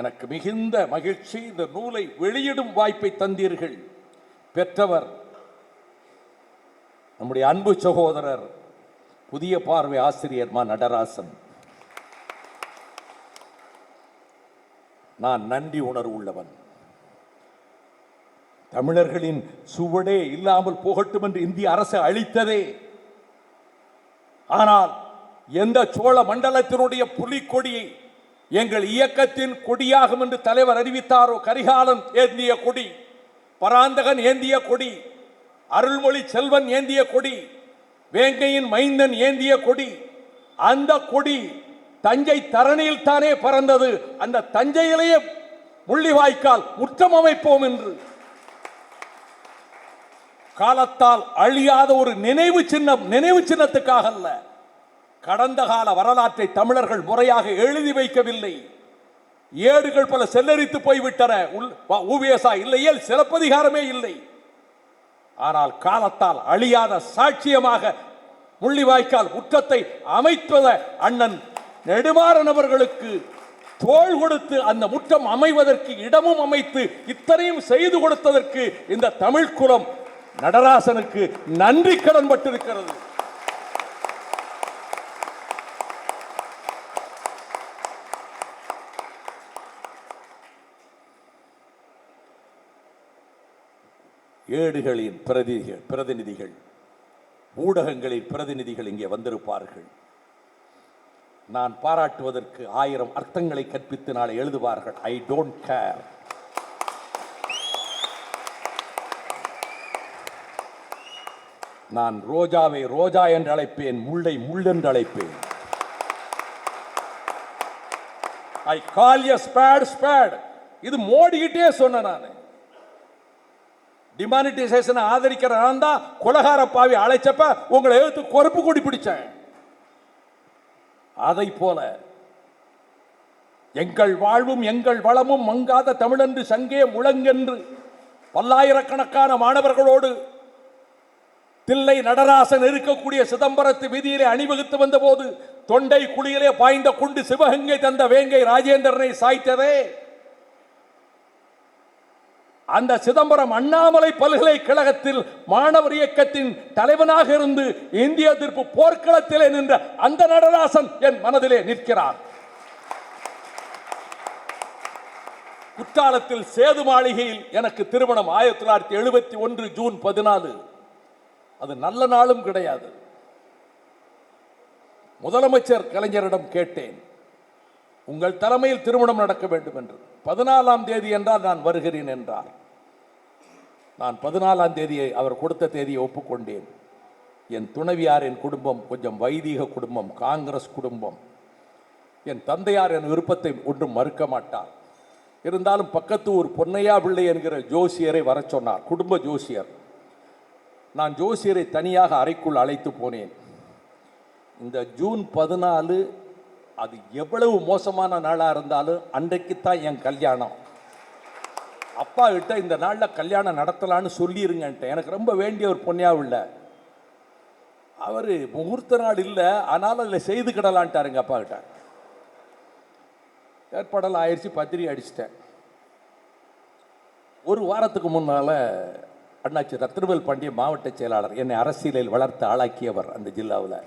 எனக்கு மிகுந்த மகிழ்ச்சி இந்த நூலை வெளியிடும் வாய்ப்பை தந்தீர்கள். பெற்றவர் நம்முடைய அன்பு சகோதரர் புதிய பார்வை ஆசிரியர் மா நடராசன். நான் நன்றி உணர்வு உள்ளவன் தமிழர்களின் சுவடே இல்லாமல் போகட்டும் என்று இந்திய அரசு அளித்ததே. ஆனால் எந்த சோழ மண்டலத்தினுடைய புலிக்கொடியை எங்கள் இயக்கத்தின் கொடியாகும் என்று தலைவர் அறிவித்தாரோ? கரிகாலன் ஏந்திய கொடி பராந்தகன் ஏந்திய கொடி அருள்மொழி செல்வன் ஏந்திய கொடி வேங்கையின் மைந்தன் ஏந்திய கொடி அந்த கொடி தஞ்சை தரணியில் தானே பறந்தது. அந்த தஞ்சையிலேயே முள்ளிவாய்க்கால் முற்றம் அமைப்போம் என்று. காலத்தால் அழியாத ஒரு நினைவு சின்னம் நினைவு சின்னத்துக்காக அல்ல கடந்த கால வரலாற்றை தமிழர்கள் முறையாக எழுதி வைக்கவில்லை. ஏடுகள் பல செல்லரித்து போய்விட்டன. உள்- வ- இல்லையேல் சிலப்பதிகாரமே இல்லை. ஆனால் காலத்தால் அழியாத சாட்சியமாக முள்ளிவாய்க்கால் முற்றத்தை அமைத்தத அண்ணன் நெடுமாறன் அவர்களுக்கு தோள் கொடுத்து அந்த முற்றம் அமைவதற்கு இடமும் அமைத்து இத்தனையும் செய்து கொடுத்ததற்கு இந்த தமிழ் குலம் நடராசனுக்கு நன்றி கடன் பட்டிருக்கிறது. ஏடுகளின் பிரதிகள் பிரதிநிதிகள் ஊடகங்களின் பிரதிநிதிகள் இங்கே வந்திருப்பார்கள். நான் பாராட்டுவதற்கு ஆயிரம் அர்த்தங்களை கற்பித்து நாளை எழுதுவார்கள். ஐ டோன்ட் கேர் நான் ரோஜாவை ரோஜா என்று அழைப்பேன் முள்ளை முள் என்று அழைப்பேன். ஐ கால் எ ஸ்பேட் ஸ்பேட் இது மோடிக்கிட்டே சொன்னேன் நான். டிமானிட்டைசேஷனை ஆதரிக்கிற நான் தான் குலகார பாவி அழைச்சப்ப உங்களை எழுத்து கொறுப்பு கொடி பிடிச்சேன். அதை போல எங்கள் வாழ்வும் எங்கள் வளமும் மங்காத தமிழென்று சங்கே முழங்கென்று பல்லாயிரக்கணக்கான மாணவர்களோடு தில்லை நடராசன் இருக்கக்கூடிய சிதம்பரத்து வீதியிலே அணிவகுத்து வந்தபோது தொண்டை குழியிலே பாய்ந்த குண்டு சிவகங்கை தந்த வேங்கை ராஜேந்திரனை சாய்த்ததே. அந்த சிதம்பரம் அண்ணாமலை பல்கலைக்கழகத்தில் மாணவர் இயக்கத்தின் தலைவனாக இருந்து இந்திய எதிர்ப்பு போர்க்களத்திலே நின்ற அந்த நடராசன் என் மனதிலே நிற்கிறார். குற்றாலத்தில் சேது மாளிகையில் எனக்கு திருமணம் ஆயிரத்தி தொள்ளாயிரத்தி எழுபத்தி ஒன்று ஜூன் பதினாலு. அது நல்ல நாளும் கிடையாது. முதலமைச்சர் கலைஞரிடம் கேட்டேன். உங்கள் தலைமையில் திருமணம் நடக்க வேண்டும் என்று. பதினாலாம் தேதி என்றால் நான் வருகிறேன் என்றார். நான் பதினாலாம் தேதியை அவர் கொடுத்த தேதியை ஒப்புக்கொண்டேன். என் துணைவியாரின் குடும்பம் கொஞ்சம் வைதீக குடும்பம் காங்கிரஸ் குடும்பம். என் தந்தையார் என் விருப்பத்தை ஒன்றும் மறுக்க மாட்டார். இருந்தாலும் பக்கத்து ஊர் பொன்னையா பிள்ளை என்கிற ஜோசியரை வரச் சொன்னார் குடும்ப ஜோசியர். நான் ஜோசியரை தனியாக அறைக்குள் அழைத்து போனேன். இந்த ஜூன் பதினாலு அது எவ்வளவு மோசமான நாளாக இருந்தாலும் அன்றைக்கு தான் என் கல்யாணம். அப்பா கிட்ட இந்த நாளில் கல்யாணம் நடத்தலான்னு சொல்லிருங்கன்ட்டு எனக்கு ரொம்ப வேண்டிய ஒரு பொன்னியாவும் இல்லை. அவர் முகூர்த்த நாள் இல்லை ஆனாலும் அதில் செய்து கிடலான்ட்டாருங்க அப்பா கிட்ட ஏற்பாடெல்லாம் ஆயிடுச்சு பத்திரிகை அடிச்சிட்டேன். ஒரு வாரத்துக்கு முன்னால் அண்ணாச்சி ரத்னவேல் பாண்டிய மாவட்ட செயலாளர் என்னை அரசியலில் வளர்த்து ஆளாக்கியவர் அந்த ஜில்லாவில்.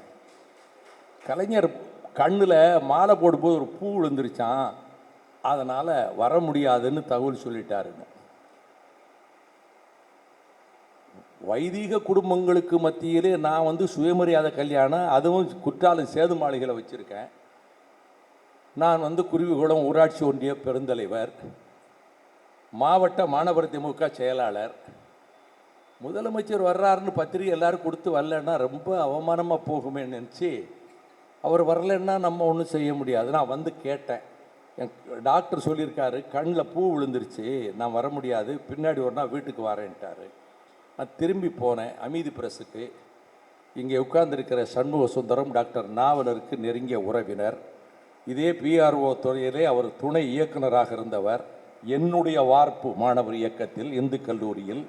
கலைஞர் கண்ணில் மாலை போடும்போது ஒரு பூ விழுந்துருச்சான் அதனால் வர முடியாதுன்னு தகவல் சொல்லிட்டாருங்க. வைதீக குடும்பங்களுக்கு மத்தியிலே நான் வந்து சுயமரியாதை கல்யாணம் அதுவும் குற்றாலம் சேது மாளிகளை வச்சுருக்கேன். நான் வந்து குருவிகுளம் ஊராட்சி ஒன்றிய பெருந்தலைவர் மாவட்ட மாணவர் திமுக செயலாளர். முதலமைச்சர் வர்றாருன்னு பத்திரிகை எல்லாரும் கொடுத்து வரலன்னா ரொம்ப அவமானமாக போகுமே நினச்சி அவர் வரலன்னா நம்ம ஒன்றும் செய்ய முடியாது. நான் வந்து கேட்டேன். என் டாக்டர் சொல்லியிருக்காரு கண்ணில் பூ விழுந்துருச்சு நான் வர முடியாது பின்னாடி ஒரு நாள் வீட்டுக்கு வரேன்ட்டாரு. நான் திரும்பி போனேன் அமீதி பிரஸுக்கு. இங்கே உட்கார்ந்துருக்கிற சண்முக சுந்தரம் டாக்டர் நாவலருக்கு நெருங்கிய உறவினர். இதே பிஆர்ஓ துறையிலே அவர் துணை இயக்குனராக இருந்தவர். என்னுடைய வார்ப்பு மாணவர் இயக்கத்தில் இந்து கல்லூரியில்.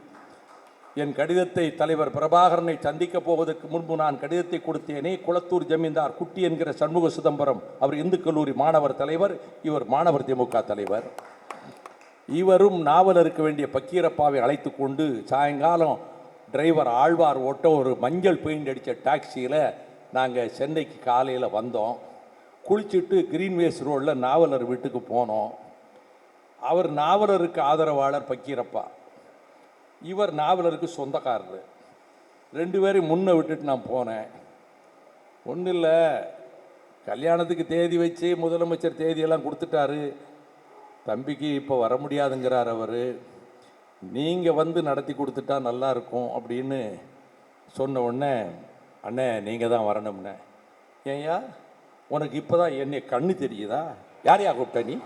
என் கடிதத்தை தலைவர் பிரபாகரனை சந்திக்க போவதற்கு முன்பு நான் கடிதத்தை கொடுத்தேனே. குளத்தூர் ஜமீன்தார் குட்டி என்கிற சண்முக சிதம்பரம். அவர் இந்து கல்லூரி மாணவர் தலைவர் இவர் மாணவர் திமுக தலைவர். இவரும் நாவலருக்கு வேண்டிய பக்கீரப்பாவை அழைத்து கொண்டு சாயங்காலம் டிரைவர் ஆழ்வார் ஓட்ட ஒரு மஞ்சள் பெயிண்ட் அடித்த டாக்ஸியில் நாங்கள் சென்னைக்கு காலையில் வந்தோம். குளிச்சுட்டு கிரீன்வேஸ் ரோடில் நாவலர் வீட்டுக்கு போனோம். அவர் நாவலருக்கு ஆதரவாளர் பக்கீரப்பா. இவர் நாவலருக்கு சொந்தக்காரர். ரெண்டு பேரையும் முன்னே விட்டுட்டு நான் போனேன். ஒன்றும் இல்லை கல்யாணத்துக்கு தேதி வச்சு முதலமைச்சர் தேதியெல்லாம் கொடுத்துட்டாரு. தம்பிக்கு இப்போ வர முடியாதுங்கிறார் அவர். நீங்கள் வந்து நடத்தி கொடுத்துட்டா நல்லா இருக்கும் அப்படின்னு சொன்ன உடனே அண்ணே நீங்கள் தான் வரணும்னே. ஏன்யா உனக்கு இப்போ தான் என்னை கண்ணு தெரியுதா? யார் யா கூப்பிட்ட நீ?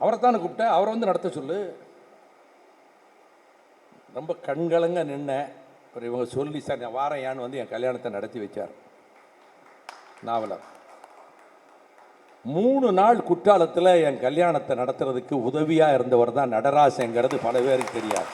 அவரை தானே கூப்பிட்ட. அவரை வந்து நடத்த சொல்லு. ரொம்ப கண்கலங்க நின்னேன் அப்புறம் இவங்க சொல்லி சார் நான் வாரையான்னு வந்து என் கல்யாணத்தை நடத்தி வச்சார். நாவலர் மூணு நாள் குற்றாலத்தில் என் கல்யாணத்தை நடத்துறதுக்கு உதவியாக இருந்தவர் தான் நடராசங்கிறது பல பேருக்கு தெரியாது.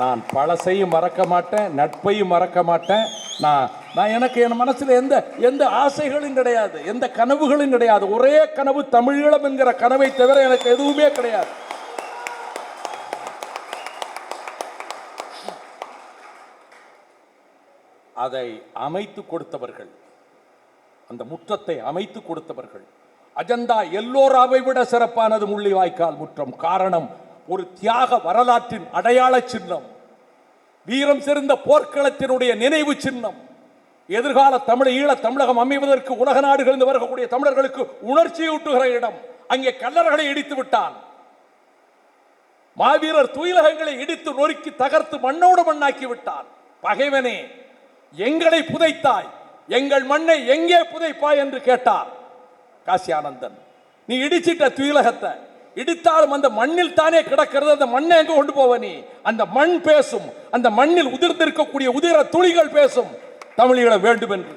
நான் பழசையும் மறக்க மாட்டேன் நட்பையும் மறக்க மாட்டேன். நான் நான் எனக்கு என் மனசில் எந்த எந்த ஆசைகளும் கிடையாது எந்த கனவுகளும் கிடையாது. ஒரே கனவு தமிழீழம் என்கிற கனவை தவிர எனக்கு எதுவுமே கிடையாது. அதை அமைத்து கொடுத்தவர்கள் அந்த முற்றத்தை அமைத்து கொடுத்தவர்கள் அஜந்தா எல்லோராவை விட சிறப்பானது முள்ளிவாய்க்கால் முற்றம். காரணம் ஒரு தியாக வரலாற்றின் அடையாள சின்னம் வீரம் சிறந்த போர்க்களத்தினுடைய நினைவு சின்னம். எதிர்கால தமிழ் ஈழ தமிழகம் அமைவதற்கு உலக நாடுகளில் வரக்கூடிய தமிழர்களுக்கு உணர்ச்சியூட்டுகிற இடம். அங்கே கல்லர்களை இடித்து விட்டான். மாவீரர் துயிலகங்களை இடித்து நொறுக்கி தகர்த்து மண்ணோடு மண்ணாக்கி விட்டான். பகைவனே எங்களை புதைத்தாய். எங்கள் மண்ணை எங்கே புதைப்பாய் என்று கேட்டார். காசி ஆனந்தன் நீ இடிச்சிட்ட துயிலகத்தை. இடித்தாலும் அந்த மண்ணில் தானே கிடக்கிறது. அந்த மண்ணை எங்க கொண்டு போவ நீ? அந்த மண் பேசும். அந்த மண்ணில் உதிர்ந்திருக்கக்கூடிய உதிர துளிகள் பேசும். தமிழீழ வேண்டும் என்று